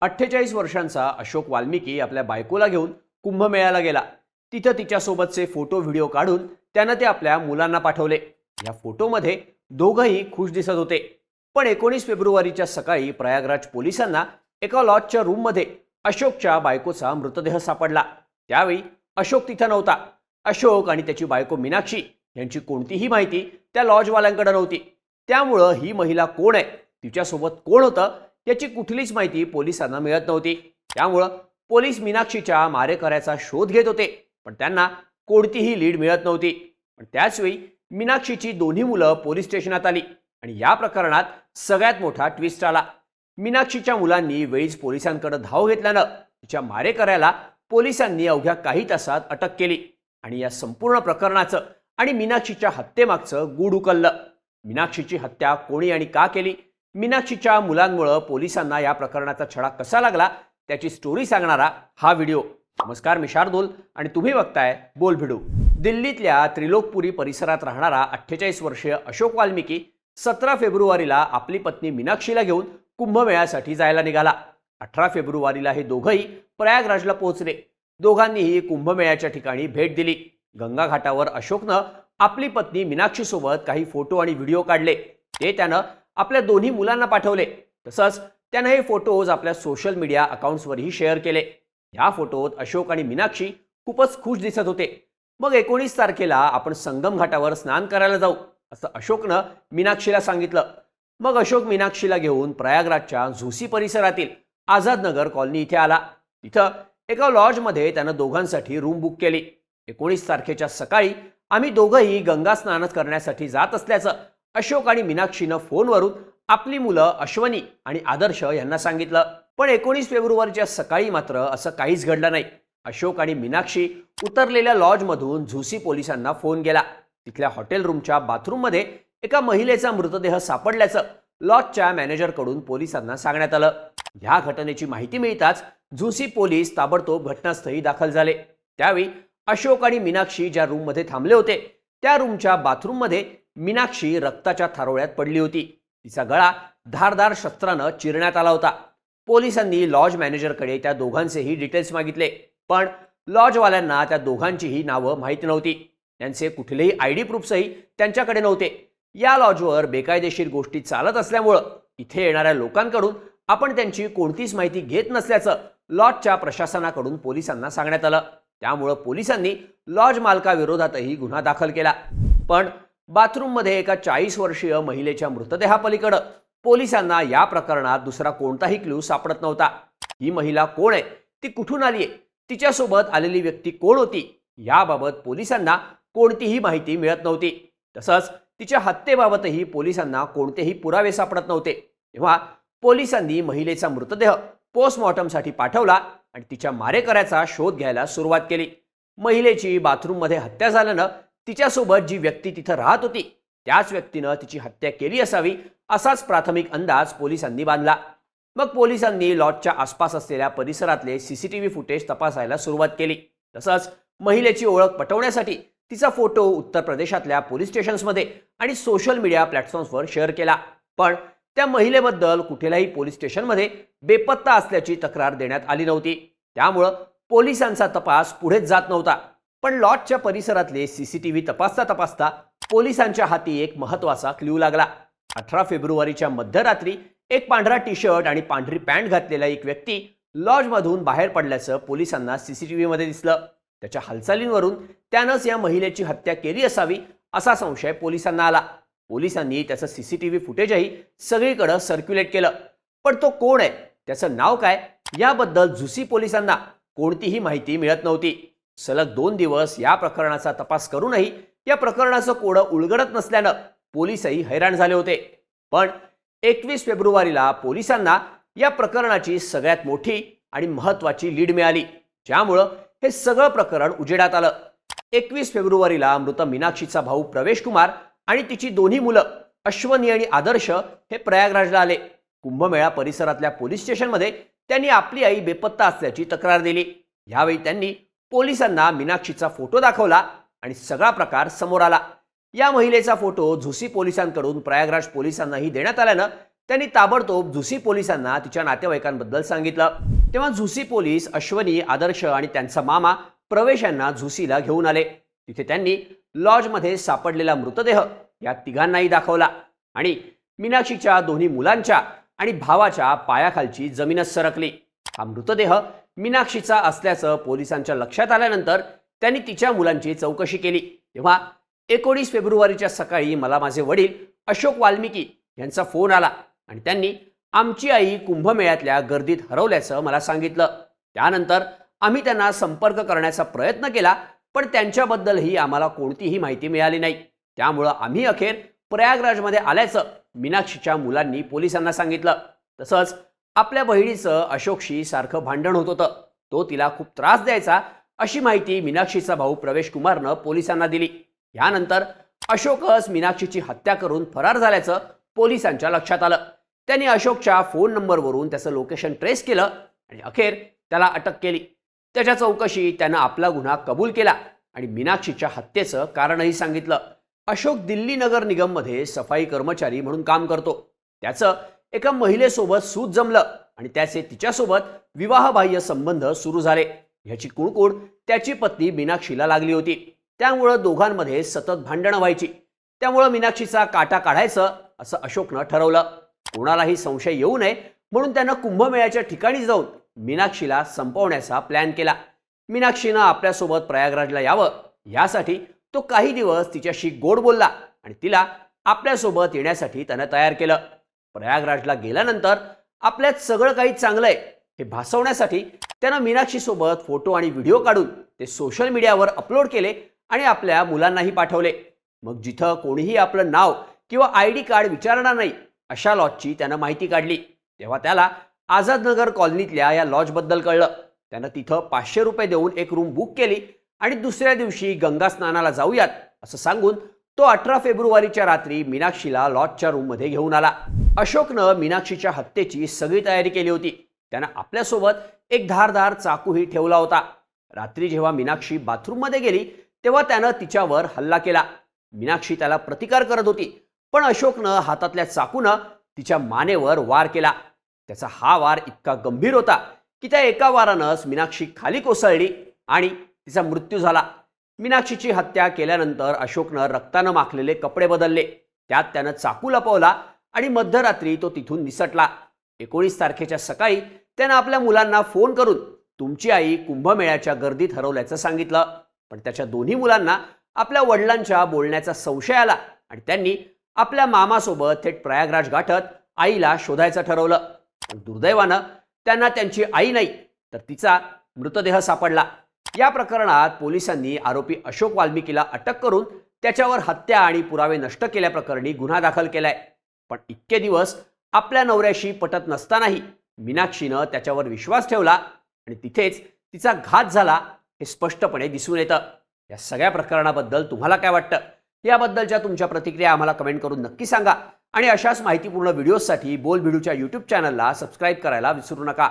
अठ्ठेचाळीस वर्षांचा अशोक वाल्मिकी आपल्या बायकोला घेऊन कुंभमेळ्याला गेला. तिथं तिच्यासोबतचे फोटो व्हिडिओ काढून त्यानं ते आपल्या मुलांना पाठवले. या फोटोमध्ये दोघंही खुश दिसत होते. पण एकोणीस फेब्रुवारीच्या सकाळी प्रयागराज पोलिसांना एका लॉजच्या रूममध्ये अशोकच्या बायकोचा मृतदेह सापडला. त्यावेळी अशोक तिथं नव्हता. अशोक आणि त्याची बायको मीनाक्षी यांची कोणतीही माहिती त्या लॉजवाल्यांकडे नव्हती. त्यामुळं ही महिला कोण आहे? तिच्यासोबत कोण होतं? याची कुठलीच माहिती पोलिसांना मिळत नव्हती. त्यामुळं पोलीस मीनाक्षीच्या मारेकऱ्याचा शोध घेत होते पण त्यांना कोणतीही लीड मिळत नव्हती. पण त्याचवेळी मीनाक्षीची दोन्ही मुलं पोलीस स्टेशनात आली आणि या प्रकरणात सगळ्यात मोठा ट्विस्ट आला. मीनाक्षीच्या मुलांनी वेळीच पोलिसांकडे धाव घेतल्यानं तिच्या मारेकऱ्याला पोलिसांनी अवघ्या काही तासात अटक केली आणि या संपूर्ण प्रकरणाचं आणि मीनाक्षीच्या हत्येमागचं गूढ उकललं. मीनाक्षीची हत्या कोणी आणि का केली? मीनाक्षीच्या मुलांमुळं पोलिसांना या प्रकरणाचा छडा कसा लागला त्याची स्टोरी सांगणारा हा व्हिडिओ नमस्कार मी शार्दूल आणि तुम्ही बघताय बोल भिडू. दिल्लीतल्या त्रिलोकपुरी परिसरात राहणारा अठ्ठेचाळीस वर्षीय अशोक वाल्मिकी सतरा फेब्रुवारीला आपली पत्नी मीनाक्षीला घेऊन कुंभमेळ्यासाठी जायला निघाला. अठरा फेब्रुवारीला हे दोघंही प्रयागराजला पोहोचले. दोघांनीही कुंभमेळ्याच्या ठिकाणी भेट दिली. गंगा घाटावर अशोकनं आपली पत्नी मीनाक्षीसोबत काही फोटो आणि व्हिडिओ काढले. ते त्यानं आपल्या दोन्ही मुलांना पाठवले. तसंच त्यानं हे फोटोज आपल्या सोशल मीडिया अकाउंट्सवरही शेअर केले. या फोटोत अशोक आणि मीनाक्षी खूपच खुश दिसत होते. मग एकोणीस तारखेला आपण संगम घाटावर स्नान करायला जाऊ असं अशोकनं मीनाक्षीला सांगितलं. मग अशोक मीनाक्षीला घेऊन प्रयागराजच्या झुसी परिसरातील आझादनगर कॉलनी इथे आला. तिथं एका लॉजमध्ये त्यानं दोघांसाठी रूम बुक केली. एकोणीस तारखेच्या सकाळी आम्ही दोघंही गंगा स्नान करण्यासाठी जात असल्याचं अशोक आणि मीनाक्षीनं फोनवरून आपली मुलं अश्वनी आणि आदर्श यांना सांगितलं. पण एकोणीस फेब्रुवारीच्या सकाळी मात्र असं काहीच घडलं नाही. अशोक आणि मीनाक्षी उतरलेल्या लॉजमधून झुसी पोलिसांना फोन गेला तिथल्या हॉटेल रूमच्या बाथरूममध्ये एका महिलेचा मृतदेह सापडल्याचं लॉजच्या मॅनेजरकडून पोलिसांना सांगण्यात आलं. ह्या घटनेची माहिती मिळताच झुसी पोलीस ताबडतोब घटनास्थळी दाखल झाले. त्यावेळी अशोक आणि मीनाक्षी ज्या रूममध्ये थांबले होते त्या रूमच्या बाथरूममध्ये मीनाक्षी रक्ताच्या थारोळ्यात पडली होती. तिचा गळा धारदार शस्त्रानं चिरण्यात आला होता. पोलिसांनी लॉज मॅनेजरकडे त्या दोघांचेही डिटेल्स मागितले पण लॉजवाल्यांना त्या दोघांचीही नावं माहिती नव्हती. त्यांचे कुठलेही आय डी प्रूफ्सही त्यांच्याकडे नव्हते. या लॉजवर बेकायदेशीर गोष्टी चालत असल्यामुळं इथे येणाऱ्या लोकांकडून आपण त्यांची कोणतीच माहिती घेत नसल्याचं लॉजच्या प्रशासनाकडून पोलिसांना सांगण्यात आलं. त्यामुळं पोलिसांनी लॉज मालकाविरोधातही गुन्हा दाखल केला. पण बाथरूममध्ये एका चाळीस वर्षीय महिलेच्या मृतदेहापलीकडं पोलिसांना या प्रकरणात दुसरा कोणताही क्ल्यू सापडत नव्हता. ही महिला कोण आहे? ती कुठून आली आहे? तिच्यासोबत आलेली व्यक्ती कोण होती? याबाबत पोलिसांना कोणतीही माहिती मिळत नव्हती. तसंच तिच्या हत्येबाबतही पोलिसांना कोणतेही पुरावे सापडत नव्हते. तेव्हा पोलिसांनी महिलेचा मृतदेह पोस्टमॉर्टमसाठी पाठवला आणि तिच्या मारेकऱ्याचा शोध घ्यायला सुरुवात केली. महिलेची बाथरूममध्ये हत्या झाल्यानं तिच्यासोबत जी व्यक्ती तिथं राहत होती त्याच व्यक्तीनं तिची हत्या केली असावी असाच प्राथमिक अंदाज पोलिसांनी बांधला. मग पोलिसांनी लॉजच्या आसपास असलेल्या परिसरातले सीसीटीव्ही फुटेज तपासायला सुरुवात केली. तसंच महिलेची ओळख पटवण्यासाठी तिचा फोटो उत्तर प्रदेशातल्या पोलीस स्टेशन्समध्ये आणि सोशल मीडिया प्लॅटफॉर्म्सवर शेअर केला. पण त्या महिलेबद्दल कुठेलाही पोलीस स्टेशनमध्ये बेपत्ता असल्याची तक्रार देण्यात आली नव्हती. त्यामुळं पोलिसांचा तपास पुढेच जात नव्हता. पण लॉजच्या परिसरातले सीसीटीव्ही तपासता तपासता पोलिसांच्या हाती एक महत्त्वाचा क्ल्यू लागला. अठरा फेब्रुवारीच्या मध्यरात्री एक पांढरा टी शर्ट आणि पांढरी पॅन्ट घातलेला एक व्यक्ती लॉजमधून बाहेर पडल्याचं पोलिसांना सीसीटीव्हीमध्ये दिसलं. त्याच्या हालचालींवरून त्यानंच या महिलेची हत्या केली असावी असा संशय पोलिसांना आला. पोलिसांनी त्याचं सीसीटीव्ही फुटेजही सगळीकडं सर्क्युलेट केलं. पण तो कोण आहे? त्याचं नाव काय? याबद्दल झुसी पोलिसांना कोणतीही माहिती मिळत नव्हती. सलग दोन दिवस या प्रकरणाचा तपास करूनही या प्रकरणाचं कोडं उलगडत नसल्यानं पोलिसही हैराण झाले होते. पण एकवीस फेब्रुवारीला पोलिसांना या प्रकरणाची सगळ्यात मोठी आणि महत्वाची लीड मिळाली ज्यामुळं हे सगळं प्रकरण उजेडात आलं. एकवीस फेब्रुवारीला मृत मीनाक्षीचा भाऊ प्रवेश कुमार आणि तिची दोन्ही मुलं अश्वनी आणि आदर्श हे प्रयागराजला आले. कुंभमेळा परिसरातल्या पोलीस स्टेशनमध्ये त्यांनी आपली आई बेपत्ता असल्याची तक्रार दिली. यावेळी त्यांनी पोलिसांना मीनाक्षीचा फोटो दाखवला आणि सगळा प्रकार समोर आला. या महिलेचा फोटो झुसी पोलिसांकडून प्रयागराज पोलिसांनाही देण्यात आल्यानं त्यांनी ताबडतोब झुसी पोलिसांना तिच्या नातेवाईकांबद्दल सांगितलं. तेव्हा झुसी पोलीस अश्वनी आदर्श आणि त्यांचा मामा प्रवेश यांना झुसीला घेऊन आले. तिथे त्यांनी लॉजमध्ये सापडलेला मृतदेह या तिघांनाही दाखवला आणि मीनाक्षीच्या दोन्ही मुलांच्या आणि भावाच्या पायाखालची जमीनच सरकली. हा मृतदेह मीनाक्षीचा असल्याचं पोलिसांच्या लक्षात आल्यानंतर त्यांनी तिच्या मुलांची चौकशी केली. तेव्हा एकोणीस फेब्रुवारीच्या सकाळी मला माझे वडील अशोक वाल्मिकी यांचा फोन आला आणि त्यांनी आमची आई कुंभमेळ्यातल्या गर्दीत हरवल्याचं मला सांगितलं. त्यानंतर आम्ही त्यांना संपर्क करण्याचा प्रयत्न केला पण त्यांच्याबद्दलही आम्हाला कोणतीही माहिती मिळाली नाही. त्यामुळं आम्ही अखेर प्रयागराजमध्ये आल्याचं मीनाक्षीच्या मुलांनी पोलिसांना सांगितलं. तसंच आपल्या बहिणीचं अशोकशी सारखं भांडण होत होतं. तो तिला खूप त्रास द्यायचा अशी माहिती मीनाक्षीचा भाऊ प्रवेश कुमारनं पोलिसांना दिली. यानंतर अशोकच मीनाक्षीची हत्या करून फरार झाल्याचं पोलिसांच्या लक्षात आलं. त्यांनी अशोकच्या फोन नंबरवरून त्याचं लोकेशन ट्रेस केलं आणि अखेर त्याला अटक केली. त्याच्या चौकशी त्यानं आपला गुन्हा कबूल केला आणि मीनाक्षीच्या हत्येचं कारणही सांगितलं. अशोक दिल्ली नगर निगममध्ये सफाई कर्मचारी म्हणून काम करतो. त्याचं एका महिलेसोबत सूत जमलं आणि त्याचे तिच्यासोबत विवाहबाह्य संबंध सुरू झाले. ह्याची कुणकुण त्याची पत्नी मीनाक्षीला लागली होती. त्यामुळं दोघांमध्ये सतत भांडणं व्हायची. त्यामुळं मीनाक्षीचा काटा काढायचं असं अशोकनं ठरवलं. कोणालाही संशय येऊ नये म्हणून त्यानं कुंभमेळ्याच्या ठिकाणी जाऊन मीनाक्षीला संपवण्याचा प्लॅन केला. मीनाक्षीनं आपल्यासोबत प्रयागराजला यावं. यासाठी तो काही दिवस तिच्याशी गोड बोलला आणि तिला आपल्यासोबत येण्यासाठी त्यानं तयार केलं. प्रयागराजला गेल्यानंतर आपल्यात सगळं काही चांगलं आहे हे भासवण्यासाठी त्यानं मीनाक्षीसोबत फोटो आणि व्हिडिओ काढून ते सोशल मीडियावर अपलोड केले आणि आपल्या मुलांनाही पाठवले. मग जिथं कोणीही आपलं नाव किंवा आय डी कार्ड विचारणार नाही अशा लॉजची त्यानं माहिती काढली. तेव्हा त्याला आझादनगर कॉलनीतल्या या लॉजबद्दल कळलं. त्यानं तिथं पाचशे रुपये देऊन एक रूम बुक केली आणि दुसऱ्या दिवशी गंगा स्नानाला जाऊयात असं सांगून तो अठरा फेब्रुवारीच्या रात्री मीनाक्षीला लॉजच्या रूममध्ये घेऊन आला. अशोकनं मीनाक्षीच्या हत्येची सगळी तयारी केली होती. त्यानं आपल्यासोबत एक धारदार चाकूही ठेवला होता. रात्री जेव्हा मीनाक्षी बाथरूममध्ये गेली तेव्हा त्यानं तिच्यावर हल्ला केला. मीनाक्षी त्याला प्रतिकार करत होती पण अशोकनं हातातल्या चाकूनं तिच्या मानेवर वार केला. त्याचा हा वार इतका गंभीर होता की त्या एका वारानंच मीनाक्षी खाली कोसळली आणि तिचा मृत्यू झाला. मीनाक्षीची हत्या केल्यानंतर अशोकनं रक्तानं माखलेले कपडे बदलले. त्यात त्यानं चाकू लपवला आणि मध्यरात्री तो तिथून निसटला. एकोणीस तारखेच्या सकाळी त्यानं आपल्या मुलांना फोन करून तुमची आई कुंभमेळ्याच्या गर्दीत हरवल्याचं सांगितलं. पण त्याच्या दोन्ही मुलांना आपल्या वडिलांच्या बोलण्याचा संशय आला आणि त्यांनी आपल्या मामासोबत थेट प्रयागराज गाठत आईला शोधायचं ठरवलं. दुर्दैवानं त्यांना त्यांची आई नाही तर तिचा मृतदेह सापडला. या प्रकरणात पोलिसांनी आरोपी अशोक वाल्मिकीला अटक करून त्याच्यावर हत्या आणि पुरावे नष्ट केल्याप्रकरणी गुन्हा दाखल केलाय. पण इतके दिवस आपल्या नवऱ्याशी पटत नसतानाही मीनाक्षीनं त्याच्यावर विश्वास ठेवला आणि तिथेच तिचा घात झाला हे स्पष्टपणे दिसून येतं. या सगळ्या प्रकरणाबद्दल तुम्हाला काय वाटतं? याबद्दलच्या तुमच्या प्रतिक्रिया आम्हाला कमेंट करून नक्की सांगा आणि अशाच माहितीपूर्ण व्हिडिओजसाठी बोल व्हिडिओच्या यूट्यूब चॅनलला सबस्क्राईब करायला विसरू नका.